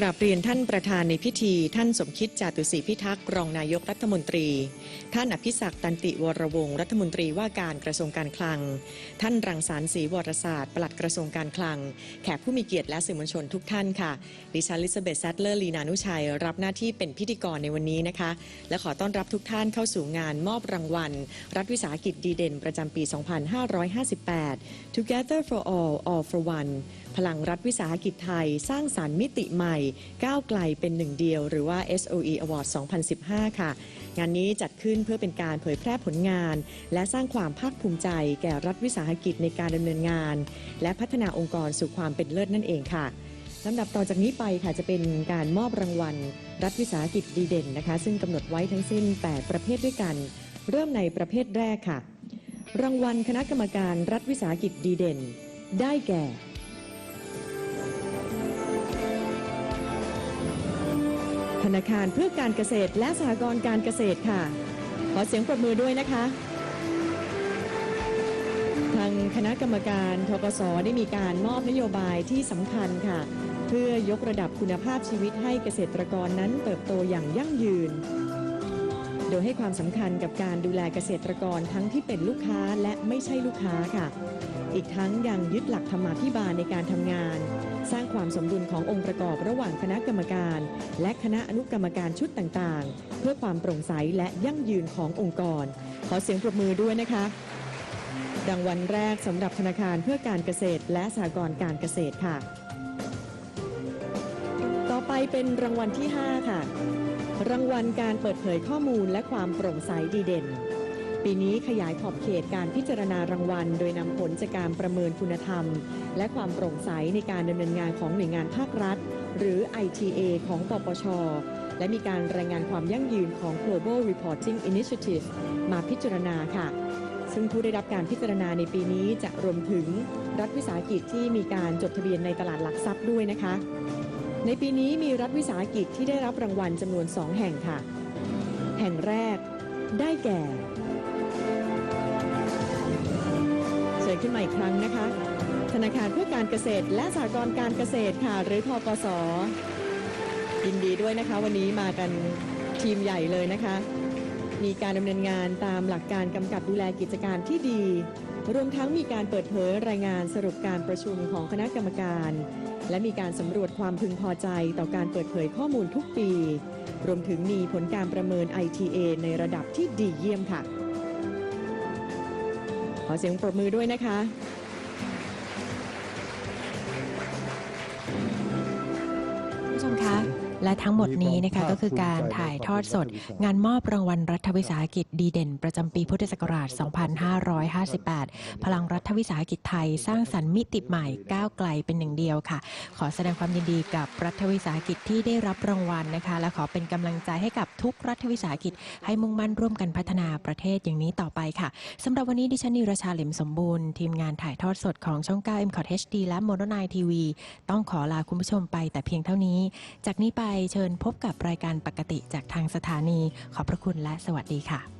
กราบเรียนท่านประธานในพิธี ท่านสมคิดจาตุศรีพิทักษ์รองนายกรัฐมนตรี ท่านอภิศักดิ์ตันติวรวงศ์รัฐมนตรีว่าการกระทรวงการคลัง ท่านรังสรรค์ศรีวรศาสตร์ปลัดกระทรวงการคลัง แขกผู้มีเกียรติและสื่อมวลชนทุกท่านค่ะ ดิฉันลิซาเบธแซตเลอร์ลีนานุชัย รับหน้าที่เป็นพิธีกรในวันนี้นะคะ และขอต้อนรับทุกท่านเข้าสู่งานมอบรางวัล รัฐวิสาหกิจดีเด่นประจำปี 2558 Together for All All for One พลังรัฐวิสาหกิจไทย สร้างสารรค์มิติใหม่ ก้าวไกลเป็นหนึ่งเดียว หรือว่า SOE Award 2015 ค่ะ งานนี้จัดขึ้นเพื่อเป็นการเผยแพร่ผลงาน และสร้างความภาคภูมิใจแก่รัฐวิสาหกิจในการดำเนินงาน และพัฒนาองค์กรสู่ความเป็นเลิศนั่นเองค่ะลำดับต่อจากนี้ไปค่ะจะเป็นการมอบรางวัล รัฐวิสาหกิจดีเด่นนะคะ ซึ่งกำหนดไว้ทั้งสิ้น 8 ประเภทด้วยกัน เริ่มในประเภทแรกค่ะ รางวัลคณะกรรมการรัฐวิสาหกิจดีเด่น ได้แก่ ธนาคารเพื่อการเกษตรและสหกรณ์การเกษตรค่ะ ขอเสียงปรบมือด้วยนะคะ ทางคณะกรรมการทกสได้มีการมอบนโยบายที่สำคัญค่ะ เพื่อยกระดับคุณภาพชีวิตให้เกษตรกรนั้นเติบโตอย่างยั่งยืน โดยให้ความสำคัญกับการดูแลเกษตรกรทั้งที่เป็นลูกค้าและไม่ใช่ลูกค้าค่ะ อีกทั้งยังยึดหลักธรรมาภิบาลในการทำงาน สร้างความสมดุลขององค์ประกอบระหว่างคณะกรรมการ และคณะอนุกรรมการชุดต่างๆ เพื่อความโปร่งใสและยั่งยืนขององค์กร ขอเสียงปรบมือด้วยนะคะรางวัลแรกสำหรับธนาคารเพื่อการเกษตร และสหกรณ์การเกษตรค่ะ ต่อไปเป็นรางวัลที่ 5 ค่ะ รางวัลการเปิดเผยข้อมูลและความโปร่งใสดีเด่น ปีนี้ขยายขอบเขตการพิจารณารางวัล โดยนำผลจากการประเมินคุณธรรม และความโปร่งใสในการดำเนินงานของหน่วยงานภาครัฐ หรือ ITA ของปปช และมีการรายงานความยั่งยืนของ Global Reporting Initiative มาพิจารณาค่ะซึ่งผู้ได้รับการพิจารณาในปีนี้จะรวมถึงรัฐวิสาหกิจที่มีการจดทะเบียนในตลาดหลักทรัพย์ด้วยนะคะ ในปีนี้มีรัฐวิสาหกิจที่ได้รับรางวัลจำนวน 2 แห่งค่ะ แห่งแรกได้แก่ เชิญขึ้นมาอีกครั้งนะคะ ธนาคารเพื่อการเกษตร และสหกรณ์การเกษตรค่ะ หรือทกสยินดีด้วยนะคะ วันนี้มากันทีมใหญ่เลยนะคะ มีการดำเนินงานตามหลักการกำกับดูแลกิจการที่ดี รวมทั้งมีการเปิดเผยรายงานสรุปการประชุมของคณะกรรมการ และมีการสำรวจความพึงพอใจต่อการเปิดเผยข้อมูลทุกปี รวมถึงมีผลการประเมิน ITA ในระดับที่ดีเยี่ยมค่ะ ขอเสียงปรบมือด้วยนะคะ และทั้งหมดนี้นะคะก็คือการถ่ายทอดสด งานมอบรางวัลรัฐวิสาหกิจดีเด่น ประจำปีพุทธศักราช 2558 พลังรัฐวิสาหกิจไทย สร้างสรรค์มิติใหม่ก้าวไกลเป็นหนึ่งเดียวค่ะ ขอแสดงความยินดีกับรัฐวิสาหกิจที่ได้รับรางวัลนะคะ และขอเป็นกำลังใจให้กับทุกรัฐวิสาหกิจ ให้มุ่งมั่นร่วมกันพัฒนาประเทศอย่างนี้ต่อไปค่ะสำหรับวันนี้ดิฉันนิรชาเหลมสมบูรณ์ทีมงานถ่ายทอดสดของช่อง9 m c o t HD และโมโนไนทีวีต้องขอลาคุณผู้ชมไปแต่เพียงเท่านี้ จากนี้ไปเชิญพบกับรายการปกติจากทางสถานี ขอบพระคุณและสวัสดีค่ะ